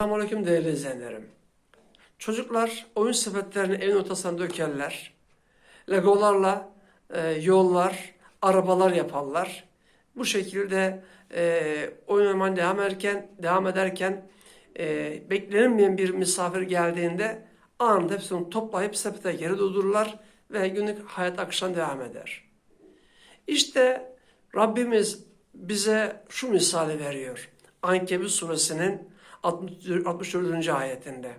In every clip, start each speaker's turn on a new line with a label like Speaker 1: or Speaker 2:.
Speaker 1: Selamünaleyküm değerli izleyenlerim. Çocuklar oyun sepetlerini evin ortasına dökerler. Legolarla e, yollar, arabalar yaparlar. Bu şekilde e, oynamaya devam ederken, devam ederken e, beklenmeyen bir misafir geldiğinde anında hepsini toplayıp sepete geri doldururlar ve günlük hayat akışına devam eder. İşte Rabbimiz bize şu misali veriyor. Ankebut suresinin 64. ayetinde.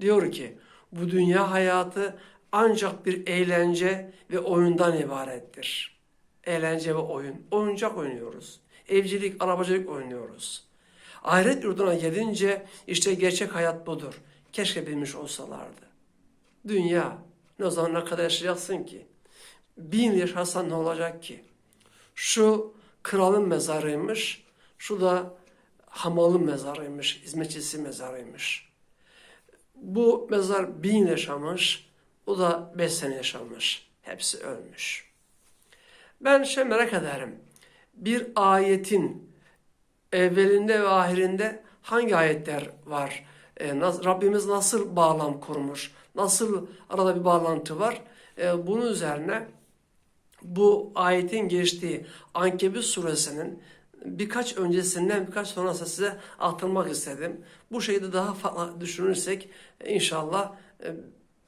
Speaker 1: Diyor ki bu dünya hayatı ancak bir eğlence ve oyundan ibarettir. Eğlence ve oyun. Oyuncak oynuyoruz. Evcilik, arabacılık oynuyoruz. Ahiret yurduna gelince işte gerçek hayat budur. Keşke bilmiş olsalardı. Dünya ne zaman ne kadar yaşayacaksın ki? Bin yıl yaşarsan ne olacak ki? Şu kralın mezarıymış, şu da hamalın mezarıymış, hizmetçisi mezarıymış. Bu mezar bin yaşamış, bu da beş sene yaşamış. Hepsi ölmüş. Ben şey merak ederim. Bir ayetin evvelinde ve ahirinde hangi ayetler var? Nas- Rabbimiz nasıl bağlam kurmuş? Nasıl arada bir bağlantı var? Ee, bunun üzerine bu ayetin geçtiği Ankebut suresinin birkaç öncesinden birkaç sonrasında size aktarmak istedim. Bu şeyi daha farklı düşünürsek e, inşallah e,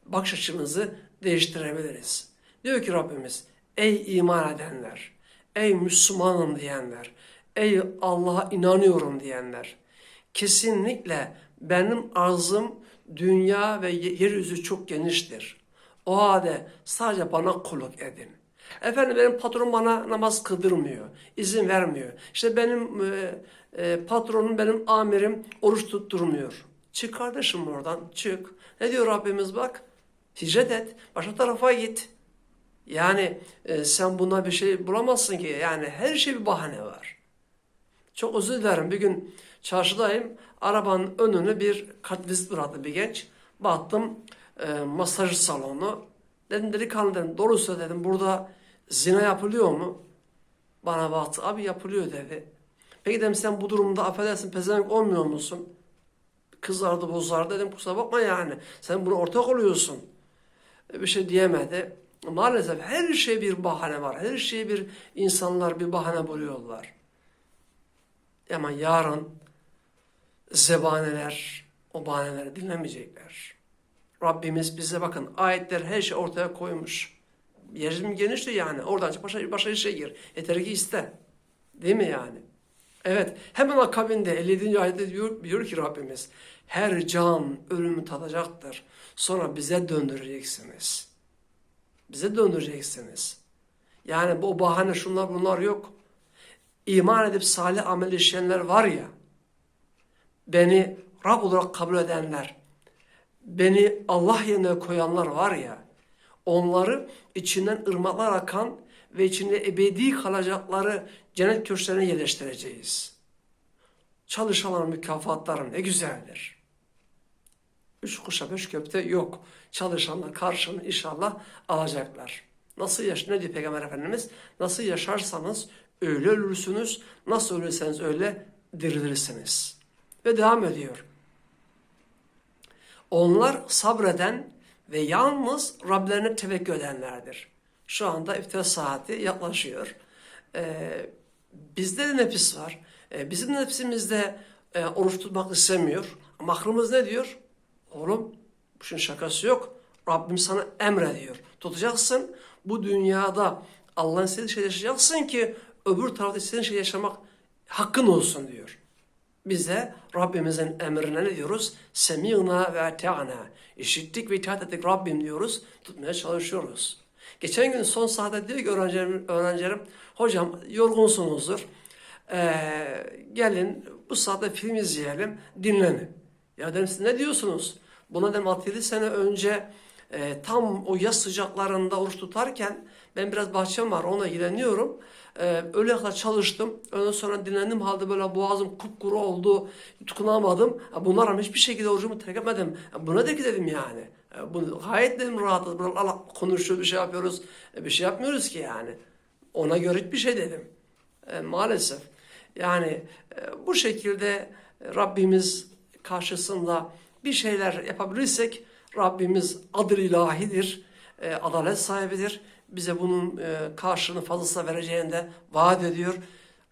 Speaker 1: bakış açımızı değiştirebiliriz. Diyor ki Rabbimiz, ey iman edenler, ey Müslümanım diyenler, ey Allah'a inanıyorum diyenler, kesinlikle benim arzım dünya ve yeryüzü çok geniştir. O halde sadece bana kulluk edin. Efendim benim patronum bana namaz kıldırmıyor, izin vermiyor. İşte benim e, e, patronum, benim amirim oruç tutturmuyor. Çık kardeşim oradan, çık. Ne diyor Rabbimiz bak? Hicret et, başka tarafa git. Yani e, sen buna bir şey bulamazsın ki. Yani her şey bir bahane var. Çok özür dilerim. Bir gün çarşıdayım. Arabanın önüne bir kartvizit bıraktı bir genç. Baktım e, masaj salonu. Dedim delikanlı dedim. Doğru dedim. Burada zina yapılıyor mu? Bana baktı. Abi yapılıyor dedi. Peki dedim sen bu durumda affedersin pezevenk olmuyor musun? Kızardı bozardı dedim. Kusura bakma yani. Sen buna ortak oluyorsun. E, Bir şey diyemedi. Maalesef her şey bir bahane var. Her şey bir insanlar bir bahane buluyorlar. Ama yarın zebaneler o bahaneleri dinlemeyecekler. Rabbimiz bize bakın ayetler her şey ortaya koymuş. Yerim genişti yani. Oradan çık başka, başka işe gir. Yeter ki iste. Değil mi yani? Evet. Hemen akabinde 57. ayette diyor, diyor ki Rabbimiz her can ölümü tadacaktır. Sonra bize döndüreceksiniz. Bize döndüreceksiniz. Yani bu bahane şunlar bunlar yok. İman edip salih amel işleyenler var ya, beni Rab olarak kabul edenler, beni Allah yerine koyanlar var ya, onları içinden ırmaklar akan ve içinde ebedi kalacakları cennet köşklerine yerleştireceğiz. Çalışanların mükafatları ne güzeldir. Üç kuşa beş köfte yok. Çalışanlar karşılığını inşallah alacaklar. Nasıl yaş ne diyor Peygamber Efendimiz? Nasıl yaşarsanız öyle ölürsünüz. Nasıl ölürseniz öyle dirilirsiniz. Ve devam ediyor. Onlar sabreden ve yalnız Rablerine tevekkül edenlerdir. Şu anda iftar saati yaklaşıyor. Ee, bizde de nefis var. Ee, bizim nefsimizde e, oruç tutmak istemiyor. Ama aklımız ne diyor? Oğlum bu şakası yok. Rabbim sana emrediyor. Tutacaksın. Bu dünyada Allah'ın istediği şey yaşayacaksın ki öbür tarafta istediğin şey yaşamak hakkın olsun diyor. Biz de Rabbimizin emrine ne diyoruz? Semi'na ve te'ana. İşittik ve itaat ettik Rabbim diyoruz. Tutmaya çalışıyoruz. Geçen gün son saatte diyor ki öğrencilerim, öğrencilerim hocam yorgunsunuzdur. Ee, gelin bu saatte film izleyelim, dinlenin. Ya dedim siz ne diyorsunuz? Buna dedim 6-7 sene önce e, tam o yaz sıcaklarında oruç tutarken ben biraz bahçem var ona ilgileniyorum. E, öyle kadar çalıştım. Ondan sonra dinlendim halde böyle boğazım kupkuru oldu. Tutunamadım. Bunlar ama hiçbir şekilde orucumu terk etmedim. Bu nedir ki dedim yani. E, Bunu gayet dedim rahatız. Allah konuşuyor bir şey yapıyoruz. E, Bir şey yapmıyoruz ki yani. Ona göre hiçbir şey dedim. E, maalesef. Yani e, bu şekilde Rabbimiz karşısında bir şeyler yapabilirsek Rabbimiz adır ilahidir, e, adalet sahibidir. Bize bunun e, karşılığını fazlasıyla vereceğini de vaat ediyor.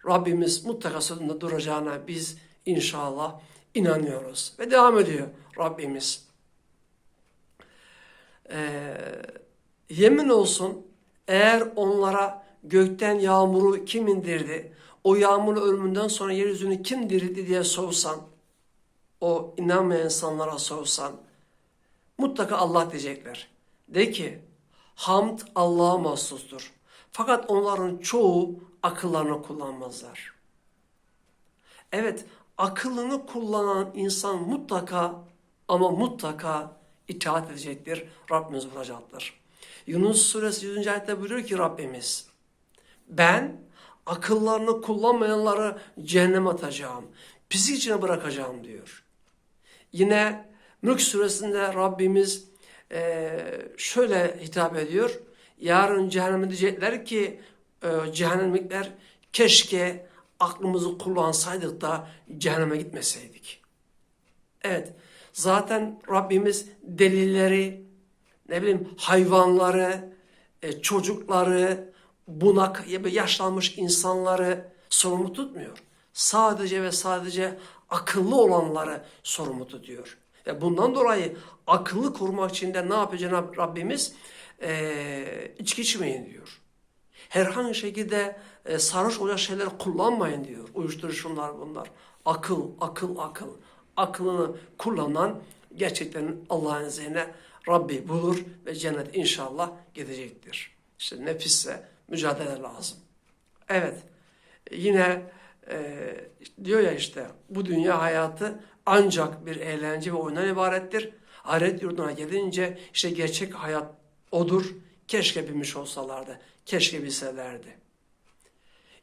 Speaker 1: Rabbimiz mutlaka sözünde duracağına biz inşallah inanıyoruz. Ve devam ediyor Rabbimiz. Ee, yemin olsun eğer onlara gökten yağmuru kim indirdi, o yağmurun ölümünden sonra yeryüzünü kim dirildi diye sorsan, o inanmayan insanlara sorsan, mutlaka Allah diyecekler. De ki, hamd Allah'a mahsustur. Fakat onların çoğu akıllarını kullanmazlar. Evet, akıllını kullanan insan mutlaka ama mutlaka itaat edecektir. Rabbimiz vuracaktır. Yunus suresi 100. ayette buyuruyor ki Rabbimiz ben akıllarını kullanmayanları cehenneme atacağım. Pislik içine bırakacağım diyor. Yine Mülk suresinde Rabbimiz eee, şöyle hitap ediyor. Yarın cehenneme diyecekler ki e, cehennemlikler keşke aklımızı kullansaydık da cehenneme gitmeseydik. Evet, zaten Rabbimiz delilleri, ne bileyim hayvanları, e, çocukları, bunak, yaşlanmış insanları sorumlu tutmuyor. Sadece ve sadece akıllı olanları sorumlu tutuyor. Ve bundan dolayı akıllı korumak için de ne Cenab-ı Rabbimiz? E, içki içmeyin diyor. Herhangi şekilde e, sarhoş olacak şeyler kullanmayın diyor. Uyuşturucu şunlar bunlar. Akıl, akıl, akıl. Aklını kullanan gerçekten Allah'ın izniyle Rabbi bulur ve cennet inşallah gidecektir. İşte nefisse mücadele lazım. Evet, yine e, diyor ya işte bu dünya hayatı ancak bir eğlence ve oyundan ibarettir. Ahiret yurduna gelince işte gerçek hayat odur. Keşke bilmiş olsalardı, keşke bilselerdi.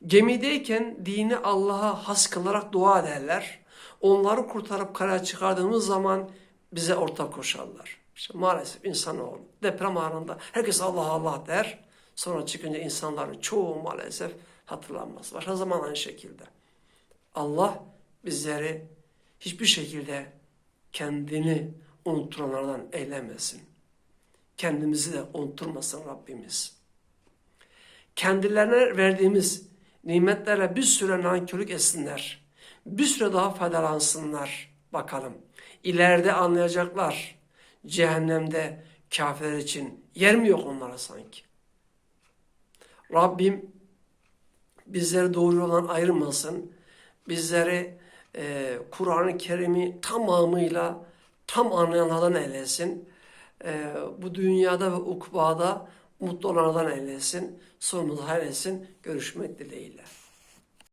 Speaker 1: Gemideyken dini Allah'a has kılarak dua ederler. Onları kurtarıp karaya çıkardığımız zaman bize ortak koşarlar. İşte maalesef insanoğlu deprem anında herkes Allah Allah der. Sonra çıkınca insanların çoğu maalesef hatırlanmaz. Başka zaman aynı şekilde. Allah bizleri hiçbir şekilde kendini unutturanlardan eylemesin. Kendimizi de unutturmasın Rabbimiz. Kendilerine verdiğimiz nimetlerle bir süre nankörlük etsinler. Bir süre daha faydalansınlar bakalım. İleride anlayacaklar. Cehennemde kafirler için yer mi yok onlara sanki? Rabbim bizleri doğru yoldan ayırmasın. Bizleri e, Kur'an-ı Kerim'i tamamıyla tam anlayanlardan eylesin. E, bu dünyada ve ukbada mutlu olanlardan eylesin. Sonumuzu hayır etsin. Görüşmek dileğiyle.